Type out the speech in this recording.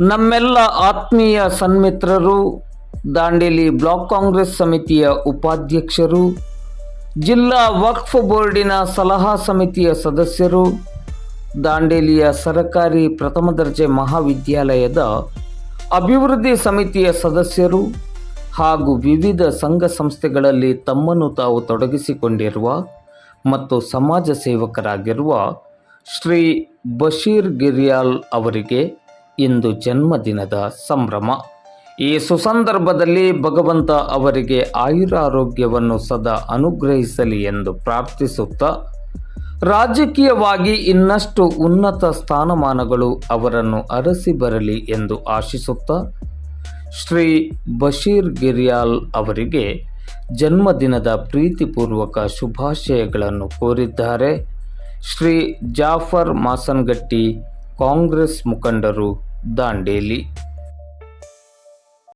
ನಮ್ಮೆಲ್ಲ ಆತ್ಮೀಯ ಸನ್ಮಿತ್ರರು, ದಾಂಡೇಲಿ ಬ್ಲಾಕ್ ಕಾಂಗ್ರೆಸ್ ಸಮಿತಿಯ ಉಪಾಧ್ಯಕ್ಷರು, ಜಿಲ್ಲಾ ವಕ್ಫ್ ಬೋರ್ಡಿನ ಸಲಹಾ ಸಮಿತಿಯ ಸದಸ್ಯರು, ದಾಂಡೇಲಿಯ ಸರಕಾರಿ ಪ್ರಥಮ ದರ್ಜೆ ಮಹಾವಿದ್ಯಾಲಯದ ಅಭಿವೃದ್ಧಿ ಸಮಿತಿಯ ಸದಸ್ಯರು ಹಾಗೂ ವಿವಿಧ ಸಂಘ ಸಂಸ್ಥೆಗಳಲ್ಲಿ ತಮ್ಮನ್ನು ತಾವು ತೊಡಗಿಸಿಕೊಂಡಿರುವ ಮತ್ತು ಸಮಾಜ ಸೇವಕರಾಗಿರುವ ಶ್ರೀ ಬಶೀರ್ ಗಿರಿಯಾಲ್ ಅವರಿಗೆ ಇಂದು ಜನ್ಮದಿನದ ಸಂಭ್ರಮ. ಈ ಸುಸಂದರ್ಭದಲ್ಲಿ ಭಗವಂತ ಅವರಿಗೆ ಆಯುರಾರೋಗ್ಯವನ್ನು ಸದಾ ಅನುಗ್ರಹಿಸಲಿ ಎಂದು ಪ್ರಾರ್ಥಿಸುತ್ತಾ, ರಾಜಕೀಯವಾಗಿ ಇನ್ನಷ್ಟು ಉನ್ನತ ಸ್ಥಾನಮಾನಗಳು ಅವರನ್ನು ಅರಸಿ ಬರಲಿ ಎಂದು ಆಶಿಸುತ್ತಾ, ಶ್ರೀ ಬಶೀರ್ ಗಿರಿಯಾಲ್ ಅವರಿಗೆ ಜನ್ಮದಿನದ ಪ್ರೀತಿಪೂರ್ವಕ ಶುಭಾಶಯಗಳನ್ನು ಕೋರಿದ್ದಾರೆ. ಶ್ರೀ ಜಾಫರ್ ಮಾಸನ್ಗಟ್ಟಿ ಕಾಂಗ್ರೆಸ್ ಮುಖಂಡರು ದಾಂಡೇಲಿ